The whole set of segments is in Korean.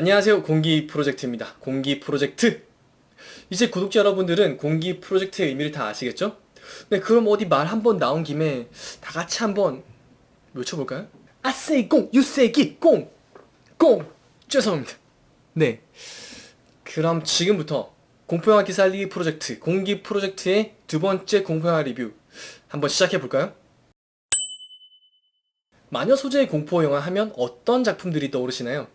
안녕하세요. 공기 프로젝트입니다. 공기 프로젝트. 이제 구독자 여러분들은 공기 프로젝트의 의미를 다 아시겠죠? 네, 그럼 어디 말 한번 나온 김에 다 같이 한번 외쳐볼까요? I say 공, you say 기, 공, 공. 죄송합니다. 네. 그럼 지금부터 공포영화 기사 알리기 프로젝트, 공기 프로젝트의 두 번째 공포영화 리뷰 한번 시작해 볼까요? 마녀 소재의 공포 영화 하면 어떤 작품들이 떠오르시나요?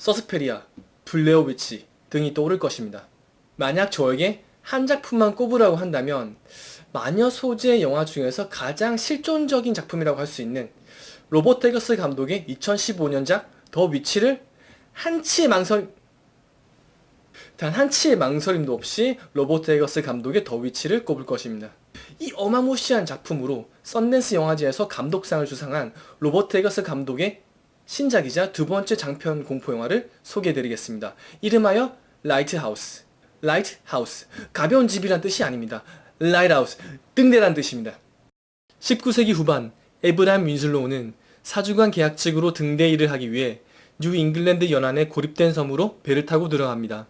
서스페리아, 블레어 위치 등이 떠오를 것입니다. 만약 저에게 한 작품만 꼽으라고 한다면 마녀 소재 영화 중에서 가장 실존적인 작품이라고 할 수 있는 로버트 에거스 감독의 2015년작 더 위치를 한치의 망설 단 한치의 망설임도 없이 로버트 에거스 감독의 더 위치를 꼽을 것입니다. 이 어마무시한 작품으로 썬댄스 영화제에서 감독상을 수상한 로버트 에거스 감독의 신작이자 두 번째 장편 공포 영화를 소개해드리겠습니다. 이름하여 라이트하우스. 라이트하우스. 가벼운 집이란 뜻이 아닙니다. 라이트하우스. 등대란 뜻입니다. 19세기 후반 에브람 윈슬로우는 사주관 계약직으로 등대 일을 하기 위해 뉴 잉글랜드 연안에 고립된 섬으로 배를 타고 들어갑니다.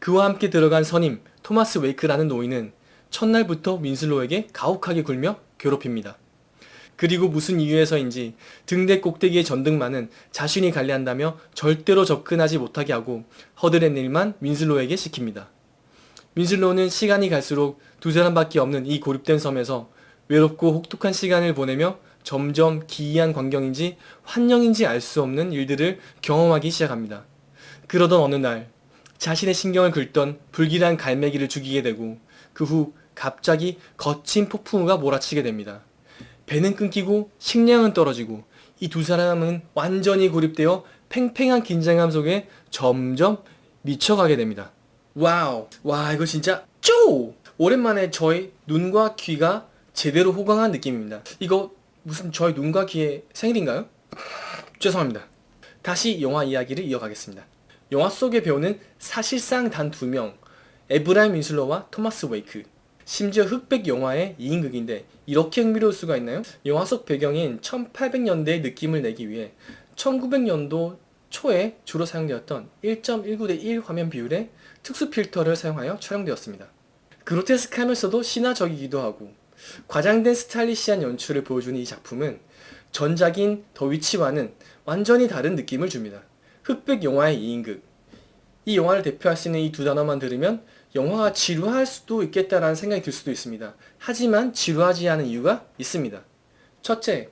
그와 함께 들어간 선임 토마스 웨이크라는 노인은 첫날부터 윈슬로에게 가혹하게 굴며 괴롭힙니다. 그리고 무슨 이유에서인지 등대 꼭대기의 전등만은 자신이 관리한다며 절대로 접근하지 못하게 하고 허드렛 일만 윈슬로에게 시킵니다. 윈슬로는 시간이 갈수록 두 사람밖에 없는 이 고립된 섬에서 외롭고 혹독한 시간을 보내며 점점 기이한 광경인지 환영인지 알 수 없는 일들을 경험하기 시작합니다. 그러던 어느 날 자신의 신경을 긁던 불길한 갈매기를 죽이게 되고 그 후 갑자기 거친 폭풍우가 몰아치게 됩니다. 배는 끊기고 식량은 떨어지고 이 두 사람은 완전히 고립되어 팽팽한 긴장감 속에 점점 미쳐가게 됩니다. 와우, 와 이거 진짜 쪼! 오랜만에 저의 눈과 귀가 제대로 호강한 느낌입니다. 이거 무슨 저의 눈과 귀의 생일인가요? 죄송합니다. 다시 영화 이야기를 이어가겠습니다. 영화 속의 배우는 사실상 단 두 명, 에브라임 윈슬러와 토마스 웨이크. 심지어 흑백 영화의 2인극인데 이렇게 흥미로울 수가 있나요? 영화 속 배경인 1800년대의 느낌을 내기 위해 1900년도 초에 주로 사용되었던 1.19대 1 화면 비율의 특수 필터를 사용하여 촬영되었습니다. 그로테스크하면서도 신화적이기도 하고 과장된 스타일리시한 연출을 보여주는 이 작품은 전작인 더 위치와는 완전히 다른 느낌을 줍니다. 흑백 영화의 2인극. 이 영화를 대표할 수 있는 이 두 단어만 들으면 영화가 지루할 수도 있겠다라는 생각이 들 수도 있습니다. 하지만 지루하지 않은 이유가 있습니다. 첫째,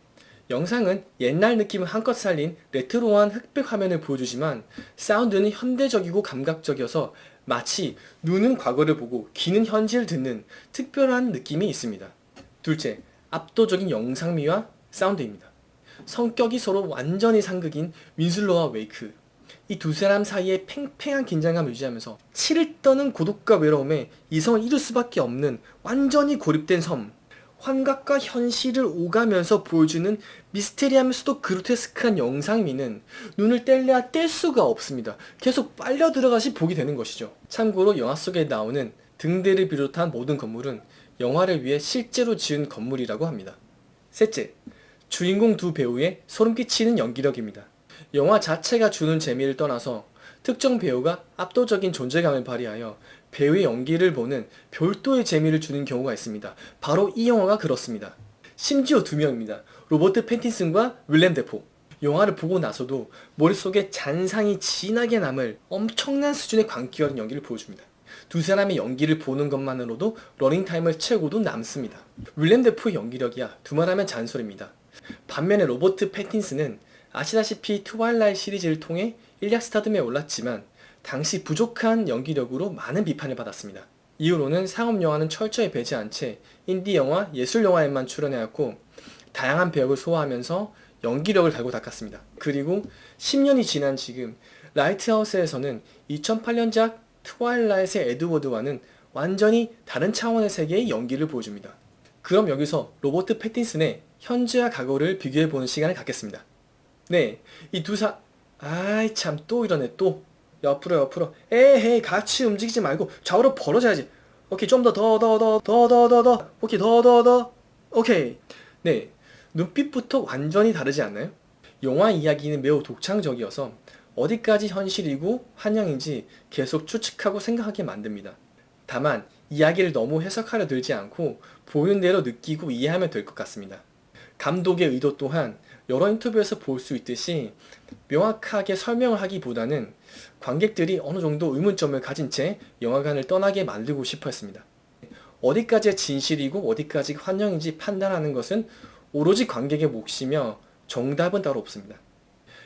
영상은 옛날 느낌을 한껏 살린 레트로한 흑백 화면을 보여주지만 사운드는 현대적이고 감각적이어서 마치 눈은 과거를 보고 귀는 현지를 듣는 특별한 느낌이 있습니다. 둘째, 압도적인 영상미와 사운드입니다. 성격이 서로 완전히 상극인 윈슬로와 웨이크. 이 두 사람 사이에 팽팽한 긴장감을 유지하면서 치를 떠는 고독과 외로움에 이성을 잃을 수밖에 없는 완전히 고립된 섬. 환각과 현실을 오가면서 보여주는 미스테리하면서도 그로테스크한 영상미는 눈을 뗄래야 뗄 수가 없습니다. 계속 빨려 들어가시 보게 되는 것이죠. 참고로 영화 속에 나오는 등대를 비롯한 모든 건물은 영화를 위해 실제로 지은 건물이라고 합니다. 셋째, 주인공 두 배우의 소름 끼치는 연기력입니다. 영화 자체가 주는 재미를 떠나서 특정 배우가 압도적인 존재감을 발휘하여 배우의 연기를 보는 별도의 재미를 주는 경우가 있습니다. 바로 이 영화가 그렇습니다. 심지어 두 명입니다. 로버트 패틴슨과 윌렘 데포. 영화를 보고 나서도 머릿속에 잔상이 진하게 남을 엄청난 수준의 광기 어린 연기를 보여줍니다. 두 사람의 연기를 보는 것만으로도 러닝타임을 채우고도 남습니다. 윌렘 데포의 연기력이야 두말하면 잔소리입니다. 반면에 로버트 패틴슨은 아시다시피 트와일라이 시리즈를 통해 일약 스타듬에 올랐지만 당시 부족한 연기력으로 많은 비판을 받았습니다. 이후로는 상업 영화는 철저히 배제 한 채 인디 영화, 예술 영화에만 출연해왔고 다양한 배역을 소화하면서 연기력을 달고 닦았습니다. 그리고 10년이 지난 지금 라이트하우스에서는 2008년작 트와일라이트의 에드워드와는 완전히 다른 차원의 세계의 연기를 보여줍니다. 그럼 여기서 로버트 패틴슨의 현재와 과거를 비교해보는 시간을 갖겠습니다. 네, 이 두 사, 아이 참 또 이러네 또 옆으로 옆으로 에헤이 같이 움직이지 말고 좌우로 벌어져야지 오케이 좀 더 더 더 더 더 더 더 더 오케이 더 더 더 오케이 네 눈빛부터 완전히 다르지 않나요? 영화 이야기는 매우 독창적이어서 어디까지 현실이고 환영인지 계속 추측하고 생각하게 만듭니다. 다만 이야기를 너무 해석하려 들지 않고 보이는 대로 느끼고 이해하면 될 것 같습니다. 감독의 의도 또한 여러 인터뷰에서 볼 수 있듯이 명확하게 설명을 하기보다는 관객들이 어느 정도 의문점을 가진 채 영화관을 떠나게 만들고 싶어 했습니다. 어디까지가 진실이고 어디까지가 환영인지 판단하는 것은 오로지 관객의 몫이며 정답은 따로 없습니다.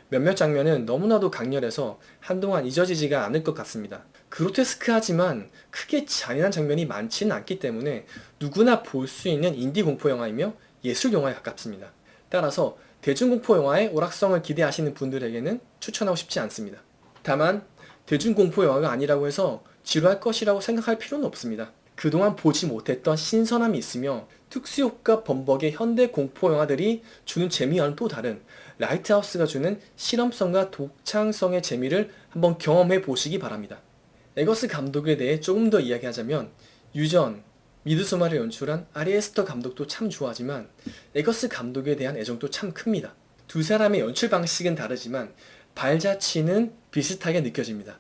몇몇 장면은 너무나도 강렬해서 한동안 잊어지지가 않을 것 같습니다. 그로테스크하지만 크게 잔인한 장면이 많지는 않기 때문에 누구나 볼 수 있는 인디 공포 영화이며 예술 영화에 가깝습니다. 따라서 대중공포 영화의 오락성을 기대하시는 분들에게는 추천하고 싶지 않습니다. 다만 대중공포 영화가 아니라고 해서 지루할 것이라고 생각할 필요는 없습니다. 그동안 보지 못했던 신선함이 있으며 특수효과 범벅의 현대 공포 영화들이 주는 재미와는 또 다른 라이트하우스가 주는 실험성과 독창성의 재미를 한번 경험해 보시기 바랍니다. 에거스 감독에 대해 조금 더 이야기하자면 유전, 미드소마를 연출한 아리에스터 감독도 참 좋아하지만 에거스 감독에 대한 애정도 참 큽니다. 두 사람의 연출 방식은 다르지만 발자취는 비슷하게 느껴집니다.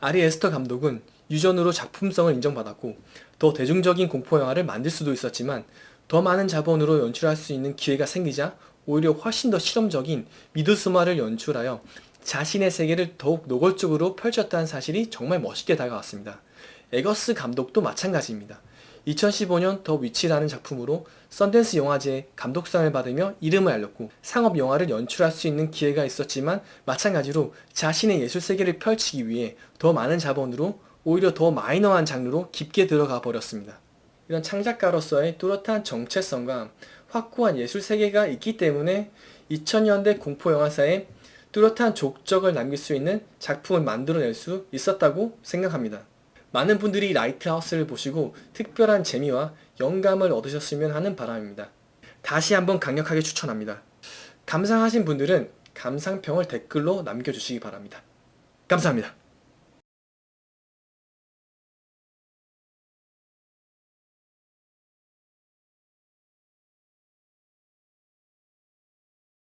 아리 에스터 감독은 유전으로 작품성을 인정받았고 더 대중적인 공포 영화를 만들 수도 있었지만 더 많은 자본으로 연출할 수 있는 기회가 생기자 오히려 훨씬 더 실험적인 미드스마를 연출하여 자신의 세계를 더욱 노골적으로 펼쳤다는 사실이 정말 멋있게 다가왔습니다. 에거스 감독도 마찬가지입니다. 2015년 더 위치라는 작품으로 썬댄스 영화제 감독상을 받으며 이름을 알렸고 상업 영화를 연출할 수 있는 기회가 있었지만 마찬가지로 자신의 예술 세계를 펼치기 위해 더 많은 자본으로 오히려 더 마이너한 장르로 깊게 들어가 버렸습니다. 이런 창작가로서의 뚜렷한 정체성과 확고한 예술 세계가 있기 때문에 2000년대 공포 영화사에 뚜렷한 족적을 남길 수 있는 작품을 만들어낼 수 있었다고 생각합니다. 많은 분들이 라이트하우스를 보시고 특별한 재미와 영감을 얻으셨으면 하는 바람입니다. 다시 한번 강력하게 추천합니다. 감상하신 분들은 감상평을 댓글로 남겨주시기 바랍니다. 감사합니다.